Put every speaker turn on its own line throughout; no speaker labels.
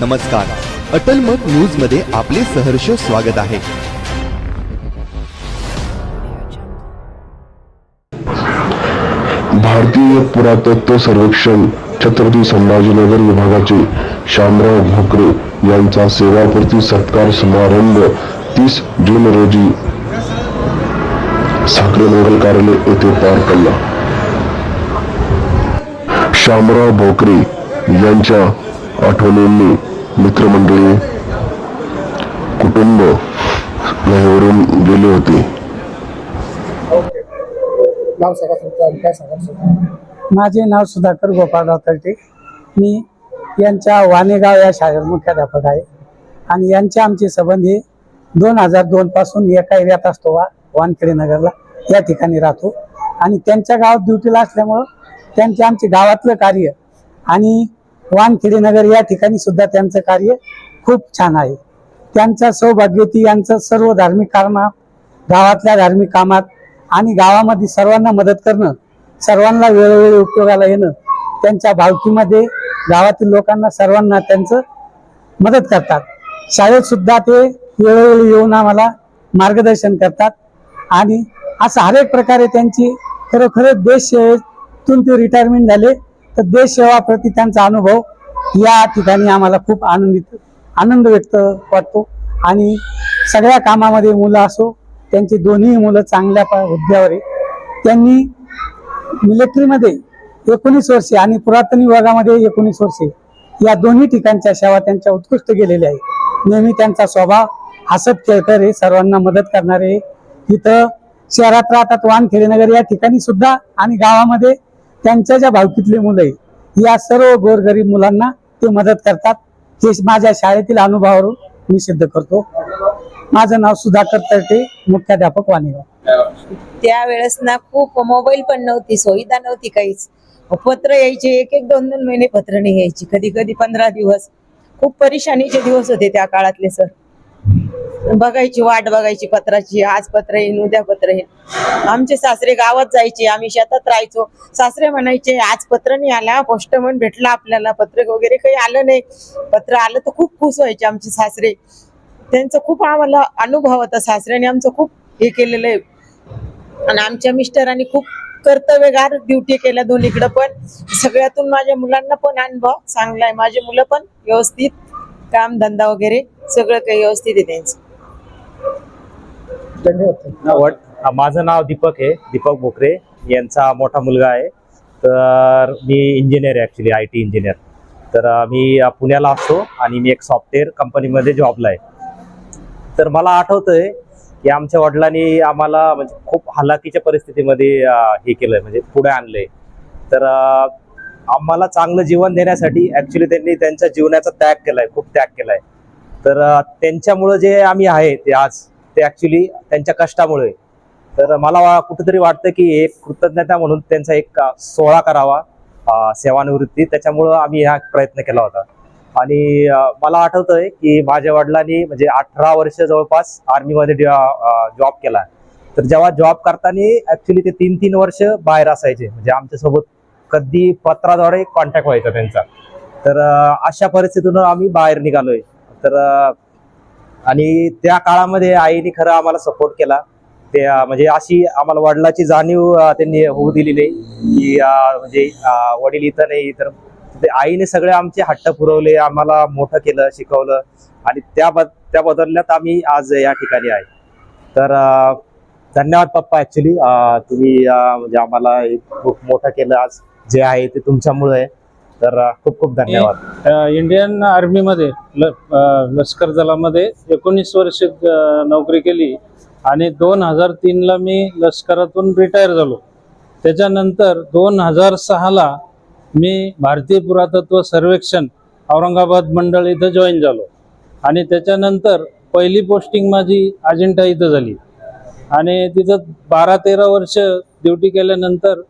नमस्कार. अटल मत न्यूजमध्ये आपले सहर्ष स्वागत आहे.
भारतीय पुरातत्व सर्वेक्षण छत्रपती संभाजीनगर विभागाचे शामराव भोकरे यांचा सेवापूर्ती सत्कार समारंभ तीस जून रोजी साखरे मंगल कार्यालय येथे पार पडला. शामराव भोकरे यांच्या आठवणींनी मित्रमंडळी कुटुंब लहवरून गेले होते?
माझे नाव सुधाकर गोपाळराव तळटे मी यांच्या वाणेगाव या शाळेत मुख्याध्यापक आहे. आणि यांचे आमचे संबंध हे दोन हजार दोन पासून एका एरियात असतो वा वानखेडे नगरला. या ठिकाणी राहतो. आणि त्यांच्या गावात ड्युटीला असल्यामुळं त्यांचे आमचे गावातलं कार्य आणि वानखेडी नगर या ठिकाणी सुद्धा त्यांचं कार्य खूप छान आहे. त्यांचा सौभाग्यवती यांचं सर्व धार्मिक कामात गावातल्या धार्मिक कामात आणि गावामध्ये सर्वांना मदत करणं सर्वांना वेळोवेळी उपयोगाला येणं त्यांच्या भावकीमध्ये गावातील लोकांना सर्वांना त्यांचं मदत करतात. शाळेत सुद्धा ते वेळोवेळी येऊन आम्हाला मार्गदर्शन करतात आणि असं हर एक प्रकारे त्यांची खरोखर देश सेवेतून ते रिटायरमेंट झाले. तर देश सेवाप्रती त्यांचा अनुभव या ठिकाणी आम्हाला खूप आनंदित आनंद व्यक्त वाटतो. आणि सगळ्या कामामध्ये मुलं असो त्यांची दोन्ही मुलं चांगल्या हुद्द्यावर आहे त्यांनी मिलिटरीमध्ये एकोणीस वर्षे आणि पुरातन विभागामध्ये एकोणीस वर्षे या दोन्ही ठिकाणच्या सेवा त्यांच्या उत्कृष्ट गेलेल्या आहे नेहमी त्यांचा स्वभाव हसत खेळकर आहे सर्वांना मदत करणारे इथं शहरात राहतात वानखेडेनगर या ठिकाणी सुद्धा आणि गावामध्ये त्यांच्या ज्या भावकीतली मुलं आहे या सर्व गोरगरीब मुलांना ते मदत करतात. हे माझ्या शाळेतील अनुभवावरून मी सिद्ध करतो. माझं नाव सुधाकर तर्टे मुख्याध्यापक वाणीगाव.
त्यावेळेस ना खूप मोबाईल पण नव्हती सुविधा नव्हती काहीच. पत्र यायचे एक एक दोन दोन महिने पत्र नाही यायची कधी कधी पंधरा दिवस. खूप परेशानीचे दिवस होते त्या काळातले सर. बघायची वाट बघायची पत्राची आज पत्र येईन उद्या पत्र येईन. आमचे सासरे गावात जायचे आम्ही शेतात राहायचो. सासरे म्हणायचे आज पत्र नाही आला पोस्टमन भेटला आपल्याला पत्र वगैरे काही आलं नाही. पत्र आलं तर खूप खुश व्हायचे आमचे सासरे. त्यांचा खूप आम्हाला अनुभव होता सासऱ्याने आमचं खूप हे केलेलं आहे. आणि आमच्या मिस्टरांनी खूप कर्तव्यगार ड्युटी केल्या दोन्हीकडे पण. सगळ्यातून माझ्या मुलांना पण अनुभव चांगला आहे. माझे मुलं पण व्यवस्थित काम धंदा वगैरे सगळं काही व्यवस्थित आहे त्यांचं.
धन्यवाद.
माझं नाव दीपक आहे दीपक बोकरे. यांचा मोठा मुलगा आहे. तर मी इंजिनियर आहे ॲक्च्युली आय टी इंजिनियर तर मी पुण्याला असतो आणि मी एक सॉफ्टवेअर कंपनीमध्ये जॉबला आहे. तर मला आठवतंय की आमच्या वडिलांनी आम्हाला म्हणजे खूप हलाखीच्या परिस्थितीमध्ये हे केलंय म्हणजे पुढे आणलंय. तर आम्हाला चांगलं जीवन देण्यासाठी ॲक्च्युली त्यांनी त्यांच्या जीवनाचा त्याग केलाय खूप त्याग केलाय. तर त्यांच्यामुळं जे आम्ही आहे ते आज ते ॲक्च्युली त्यांच्या कष्टामुळे. तर मला वा- कुठेतरी वाटतं की एक कृतज्ञता म्हणून त्यांचा एक सोहळा करावा सेवानिवृत्ती. त्याच्यामुळं आम्ही हा प्रयत्न केला होता. आणि मला आठवतंय की माझ्या वडिलांनी म्हणजे अठरा वर्ष जवळपास आर्मीमध्ये जॉब केला. तर जेव्हा जॉब करताना ऍक्च्युली ते तीन तीन वर्ष बाहेर असायचे. म्हणजे आमच्यासोबत कधी पत्राद्वारे कॉन्टॅक्ट व्हायचा त्यांचा. तर अशा परिस्थितीतून आम्ही बाहेर निघालोय. तर आणि त्या काळामध्ये आईने खरं आम्हाला सपोर्ट केला. ते म्हणजे अशी आम्हाला वडिलाची जाणीव त्यांनी होऊ दिलेली की म्हणजे वडील इथं नाही तर ते आईने सगळे आमचे हट्ट पुरवले आम्हाला मोठं केलं शिकवलं. आणि त्या बद त्या बदल्यात आम्ही आज या ठिकाणी आहे. तर धन्यवाद पप्पा ऍक्च्युली तुम्ही म्हणजे आम्हाला खूप मोठं केलं आज. जे आहे ते तुमच्यामुळे. आहे तर खूप खूप धन्यवाद.
इंडियन आर्मीमध्ये लष्कर दलामध्ये एकोणीस वर्ष नोकरी केली आणि दोन हजार तीनला मी लष्करातून रिटायर झालो. त्याच्यानंतर दोन हजार सहाला मी भारतीय पुरातत्व सर्वेक्षण औरंगाबाद मंडळ इथं जॉईन झालो. आणि त्याच्यानंतर पहिली पोस्टिंग माझी अजिंठा इथं झाली. आणि तिथं बारा तेरा वर्ष ड्युटी केल्यानंतर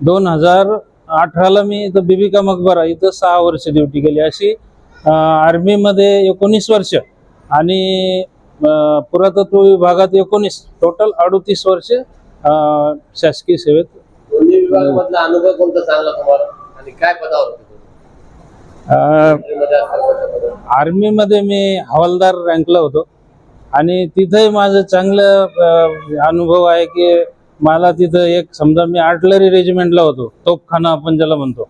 दोन हजार अठराला मी इथं बिबिका मकबरा इथं सहा वर्ष ड्युटी केली. अशी आर्मीमध्ये एकोणीस वर्ष आणि पुरातत्व विभागात एकोणीस टोटल अडोतीस वर्ष शासकीय सेवेत
दोन्ही विभागामधला अनुभव कोणता चांगला तुम्हाला? आणि काय पदावर?
आर्मीमध्ये मी हवालदार रँकला होतो. आणि तिथंही माझं चांगलं अनुभव आहे की मला तिथं एक समजा मी आर्टलरी रेजिमेंटला होतो तोपखाना आपण ज्याला म्हणतो.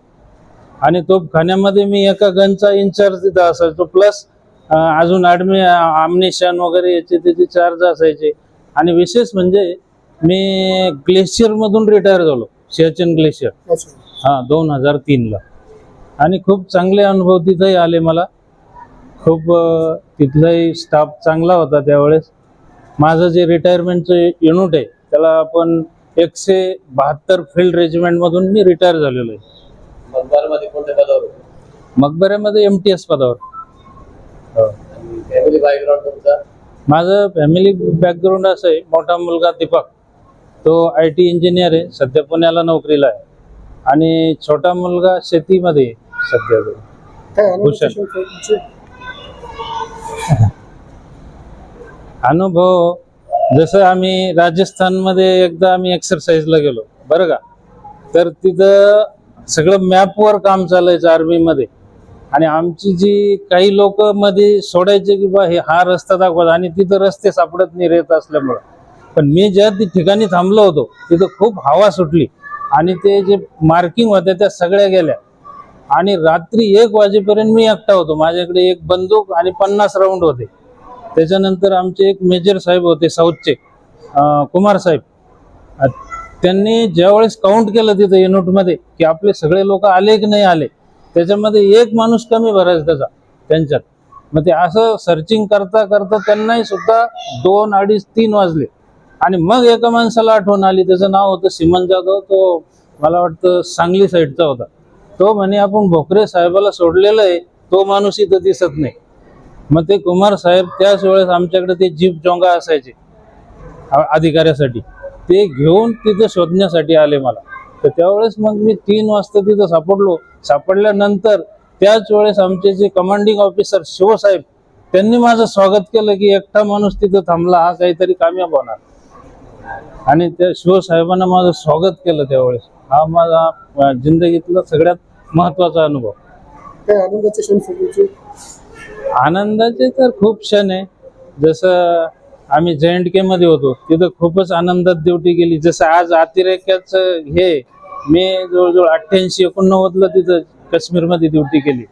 आणि तोपखान्यामध्ये मी एका गनचा इन्चार्ज तिथं असायचो प्लस अजून ॲडमि आमनेशन वगैरे याचे त्याचे चार्ज असायचे. आणि विशेष म्हणजे मी ग्लेशियरमधून रिटायर झालो सियाचन ग्लेशियर हा दोन हजार तीनला. आणि खूप चांगले अनुभव तिथंही आले मला. खूप तिथलाही स्टाफ चांगला होता त्यावेळेस. माझं जे रिटायरमेंटचं युनिट आहे त्याला आपण एकशे बहात्तर फील्ड रेजिमेंटमधून मी रिटायर झालेलो आहे.
मध्ये कोणत्या पदावर होते?
मकबऱ्यामध्ये एम टी एस पदावर.
आणि फॅमिली बॅकग्राऊंड तुमचा?
माझं फॅमिली बॅकग्राऊंड असं आहे मोठा मुलगा दीपक. तो आय टी इंजिनियर आहे सध्या पुण्याला नोकरीला आहे. आणि छोटा मुलगा शेतीमध्ये आहे सध्या तो.
काय अनुभव तुमचे?
अनुभव जसं आम्ही राजस्थानमध्ये एकदा आम्ही एक्सरसाइजला गेलो बरं का? तर तिथं सगळं मॅपवर काम चालायचं आर्मीमध्ये आणि आमची जी काही लोक मध्ये सोडायचे की बा हे हा रस्ता दाखवत आणि तिथं रस्ते सापडत नाही रेत असल्यामुळं. पण मी ज्या ती ठिकाणी थांबलो होतो तिथं खूप हवा सुटली. आणि ते जे मार्किंग होत्या त्या सगळ्या गेल्या. आणि रात्री एक वाजेपर्यंत मी एकटा होतो. माझ्याकडे एक बंदूक आणि पन्नास राऊंड होते. त्याच्यानंतर आमचे एक मेजर साहेब होते साऊथचे कुमार साहेब. त्यांनी ज्यावेळेस काउंट केलं तिथं युनिटमध्ये की आपले सगळे लोक आले की नाही आले त्याच्यामध्ये एक माणूस कमी भरायचा त्याचा त्यांच्यात. मग ते असं सर्चिंग करता करता त्यांनाही सुद्धा दोन अडीच तीन वाजले. आणि मग एका माणसाला आठवण आली त्याचं नाव होतं सिमन जाधव तो मला वाटतं सांगली साईडचा होता. तो म्हणे आपण भोकरे साहेबाला सोडलेलं आहे तो माणूस इथं दिसत नाही. मग ते कुमार साहेब त्याच वेळेस आमच्याकडे ते जीप जोंगा असायचे अधिकाऱ्यासाठी. ते घेऊन तिथं शोधण्यासाठी आले मला. तर त्यावेळेस मग मी तीन वाजता तिथं सापडलो. सापडल्यानंतर त्याच वेळेस आमचे जे कमांडिंग ऑफिसर शिवसाहेब त्यांनी माझं स्वागत केलं की एकटा माणूस तिथं थांबला हा काहीतरी कामयाब होणार. आणि त्या शिवसाहेबांना माझं स्वागत केलं त्यावेळेस. हा माझा जिंदगीतला सगळ्यात महत्त्वाचा अनुभव.
काय आनंदाचे
तर खूप क्षण आहे. जसं आम्ही जे एंड के मध्ये होतो तिथं खूपच आनंदात ड्युटी केली. जसं आज अतिरेक्याचं हे मी जवळजवळ अठ्ठ्याऐंशी एकोणनव्वदला तिथं काश्मीरमध्ये ड्युटी केली.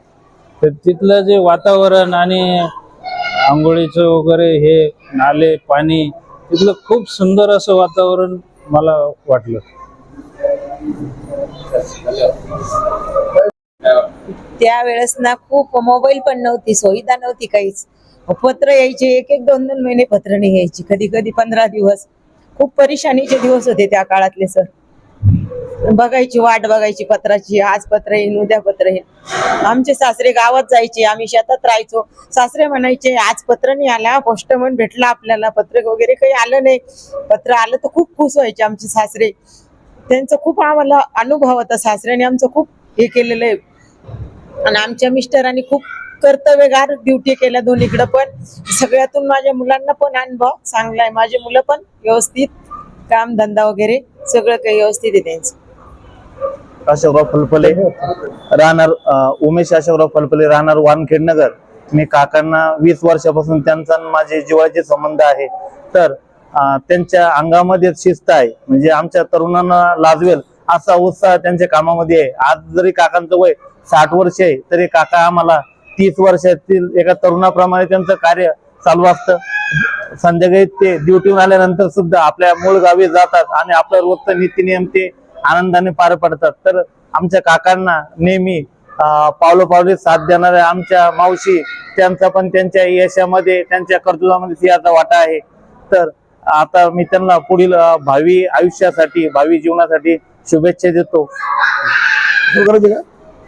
तर तिथलं जे वातावरण आणि आंघोळीचं वगैरे हे नाले पाणी तिथलं खूप सुंदर असं वातावरण मला वाटलं.
त्यावेळेस ना खूप मोबाईल पण नव्हती सुविधा नव्हती काहीच. पत्र यायचे एक एक दोन दोन महिने पत्र नाही यायची कधी कधी पंधरा दिवस. खूप परेशानीचे दिवस होते त्या काळातले सर बघायची वाट बघायची पत्राची. आज पत्र येईन उद्या पत्र येईन. आमचे सासरे गावात जायचे आम्ही शेतात राहायचो. सासरे म्हणायचे आज पत्र नाही आला पोस्टमन भेटला आपल्याला. पत्र वगैरे काही आलं नाही. पत्र आलं तर खूप खुश व्हायचे आमचे सासरे. त्यांचं खूप आम्हाला अनुभव होता सासऱ्याने आमचं खूप हे केलेलं आहे. आणि आमच्या मिस्टरांनी खूप कर्तव्यगार ड्युटी केल्या दोन्हीकडे पण. सगळ्यातून माझ्या मुलांना पण अनुभव चांगला आहे. माझे मुलं पण व्यवस्थित काम धंदा वगैरे सगळं काही व्यवस्थित आहे त्यांचं.
अशोकराव फलफले राहणार उमेश अशोकराव फलफले राहणार वानखेडनगर मी काकांना वीस वर्षापासून त्यांचा माझे जिवाचे संबंध आहे. तर त्यांच्या अंगामध्ये शिस्त आहे. म्हणजे आमच्या तरुणांना लाजवेल असा उत्साह त्यांच्या कामामध्ये आहे. आज जरी काकांचं वय साठ वर्ष आहे तरी काका आम्हाला तीस वर्षातील एका तरुणाप्रमाणे त्यांचं कार्य चालू असतं. संध्याकाळी ते ड्युटीवर आल्यानंतर सुद्धा आपल्या मूळ गावी जातात आणि आपलं रोजचं नीतिनियम ते आनंदाने पार पडतात. तर आमच्या काकांना नेहमी पावलोपावली साथ देणाऱ्या आमच्या मावशी त्यांचा पण त्यांच्या यशामध्ये त्यांच्या कर्तृत्वामध्ये सिंहाचा वाटा आहे. तर आता मी त्यांना पुढील भावी आयुष्यासाठी भावी जीवनासाठी शुभेच्छा देतो.
का?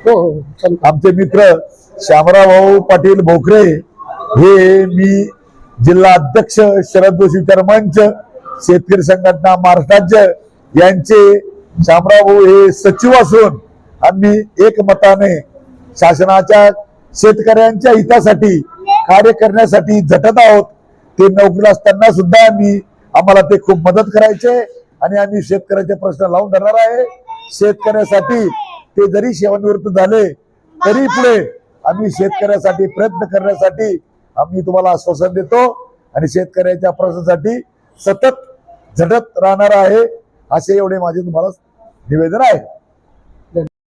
हो हो
आमचे मित्र श्यामराव भाऊ पाटील भोकरे हे मी जिल्हा अध्यक्ष शरद जोशी मंच शेतकरी संघटना महाराष्ट्राज्य यांचे श्यामराव भाऊ हे सचिव असून आम्ही एकमताने शासनाच्या शेतकऱ्यांच्या हितासाठी कार्य करण्यासाठी झटत आहोत. ते नोकरीला असताना सुद्धा आम्ही आम्हाला ते खूप मदत करायचे आणि आम्ही शेतकऱ्याचे प्रश्न लावून धरणार आहे. शेतकऱ्यासाठी ते जरी सेवानिवृत्त झाले तरी पुढे आम्ही शेतकऱ्यासाठी प्रयत्न करण्यासाठी आम्ही तुम्हाला आश्वासन देतो आणि शेतकऱ्याच्या प्रश्नासाठी सतत झटत राहणार आहे असे एवढे माझे तुम्हाला निवेदन आहे.